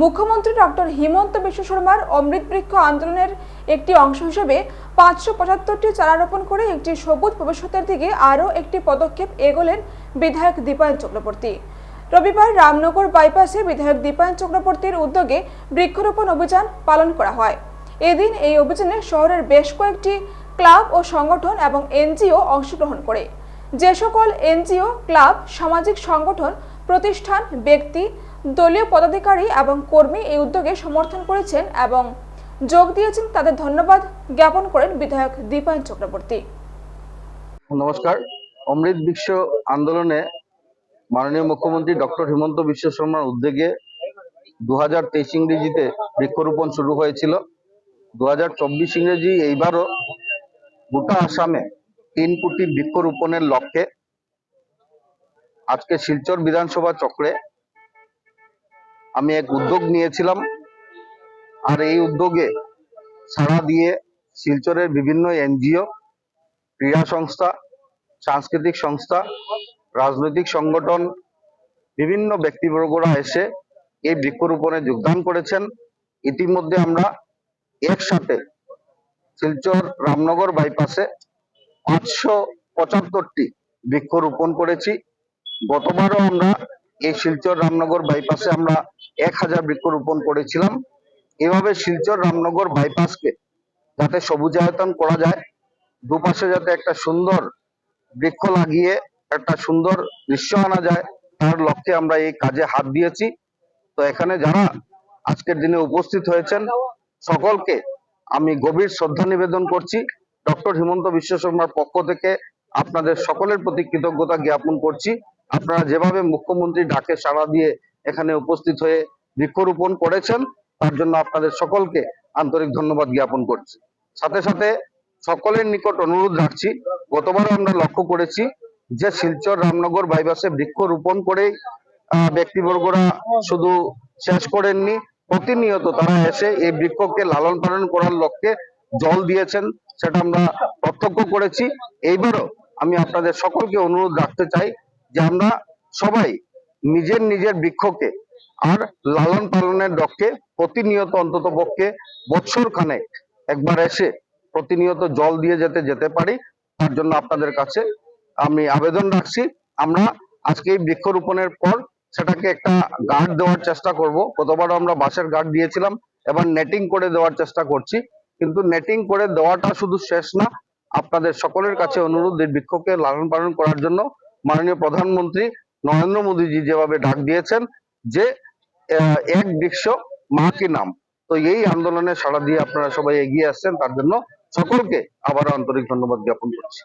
মুখ্যমন্ত্রী ডক্টর হিমন্ত বিশ্ব শর্মার অমৃত বৃক্ষ আন্দোলনের একটি অংশ হিসেবে পাঁচশো পঁচাত্তরটি চারা রোপণ করে একটি সবুজ ভবিষ্যতের দিকে আরও একটি পদক্ষেপ এগোলেন বিধায়ক দীপায়ন চক্রবর্তী। রবিবার রামনগর বাইপাসে বিধায়ক দীপায়ন চক্রবর্তীর উদ্যোগে বৃক্ষরোপণ অভিযান পালন করা হয়। এদিন এই অভিযানে শহরের বেশ কয়েকটি ক্লাব ও সংগঠন এবং এনজিও অংশগ্রহণ করে। যে সকল এনজিও, ক্লাব, সামাজিক সংগঠন, প্রতিষ্ঠান, ব্যক্তি দলীয় পদাধিকারী এবং কর্মী এই উদ্যোগে সমর্থন করেছেন এবং যোগ দিয়েছেন তাদের ধন্যবাদ জ্ঞাপন করেন বিধায়ক দীপায়ন চক্রবর্তী। নমস্কার। অমৃত বিশ্ব আন্দোলনে মাননীয় মুখ্যমন্ত্রী ডক্টর হিমন্ত বিশ্ব শর্মার উদ্যোগে দু হাজার তেইশ ইংরেজিতে বৃক্ষরোপণ শুরু হয়েছিল। দু হাজার চব্বিশ ইংরেজি এইবারও গোটা আসামে তিন কোটি বৃক্ষরোপণের লক্ষ্যে আজকে শিলচর বিধানসভা চক্রে আমি এক উদ্যোগ নিয়েছিলাম। আর এই উদ্যোগে সাড়া দিয়ে শিলচরের বিভিন্ন এনজিও, ক্রীড়া সংস্থা, সাংস্কৃতিক সংস্থা, রাজনৈতিক সংগঠন, বিভিন্ন ব্যক্তিবর্গরা এসে এই বৃক্ষরোপণে যোগদান করেছেন। ইতিমধ্যে আমরা একসাথে শিলচর রামনগর বাইপাসে পাঁচশো পঁচাত্তরটি বৃক্ষরোপণ করেছি। গতবারও আমরা এই শিলচর রামনগর বাইপাসে আমরা এক হাজার বৃক্ষরোপণ করেছিলাম। এভাবে শিলচর রামনগর বাইপাসকে যাতে সবুজায়তন করা যায়, দুপাশে যাতে একটা সুন্দর বৃক্ষ লাগিয়ে একটা সুন্দর দৃশ্য আনা যায়, তার লক্ষ্যে আমরা এই কাজে হাত দিয়েছি। তো এখানে যারা আজকের দিনে উপস্থিত হয়েছেন, সকলকে আমি গভীর শ্রদ্ধা নিবেদন করছি। ডক্টর হিমন্ত বিশ্ব শর্মার পক্ষ থেকে আপনাদের সকলের প্রতি কৃতজ্ঞতা জ্ঞাপন করছি। আপনারা যেভাবে মুখ্যমন্ত্রী ডাকে সাড়া দিয়ে এখানে উপস্থিত হয়ে বৃক্ষরোপণ করেছেন তার জন্য আপনাদের সকলকে আন্তরিক ধন্যবাদ জ্ঞাপন করছি। সাথে সাথে সকলের নিকট অনুরোধ রাখছি গতবারও আমরা লক্ষ্য করেছি যে শিলচর রামনগর বাইপাসে বৃক্ষ রোপণ করেই আহ, ব্যক্তিবর্গরা শুধু শেষ করেননি প্রতিনিয়ত তারা এসে এই বৃক্ষকে লালন পালন করার লক্ষ্যে জল দিয়েছেন সেটা আমরা প্রত্যক্ষ করেছি। এইবারও আমি আপনাদের সকলকে অনুরোধ রাখতে চাই যে আমরা সবাই নিজের নিজের বৃক্ষকে আর লালন পালনের লক্ষ্যে প্রতিনিয়ত অন্তত পক্ষে বছর খানেক একবার এসে প্রতিনিয়ত জল দিয়ে যেতে যেতে পারি, তার জন্য আপনাদের কাছে আমি আবেদন রাখছি। আমরা আজকে এই বৃক্ষরোপণের পর সেটাকে একটা গার্ড দেওয়ার চেষ্টা করব। গতবারও আমরা বাঁশের গার্ড দিয়েছিলাম, এবার নেটিং করে দেওয়ার চেষ্টা করছি। কিন্তু নেটিং করে দেওয়াটা শুধু শেষ না, আপনাদের সকলের কাছে অনুরোধ বৃক্ষকে লালন পালন করার জন্য মাননীয় প্রধানমন্ত্রী নরেন্দ্র মোদীজি যেভাবে ডাক দিয়েছেন যে এক বৃক্ষ মা কি নাম? তো এই আন্দোলনে সাড়া দিয়ে আপনারা সবাই এগিয়ে আসছেন, তার জন্য সকলকে আবার আন্তরিক ধন্যবাদ জ্ঞাপন করছি।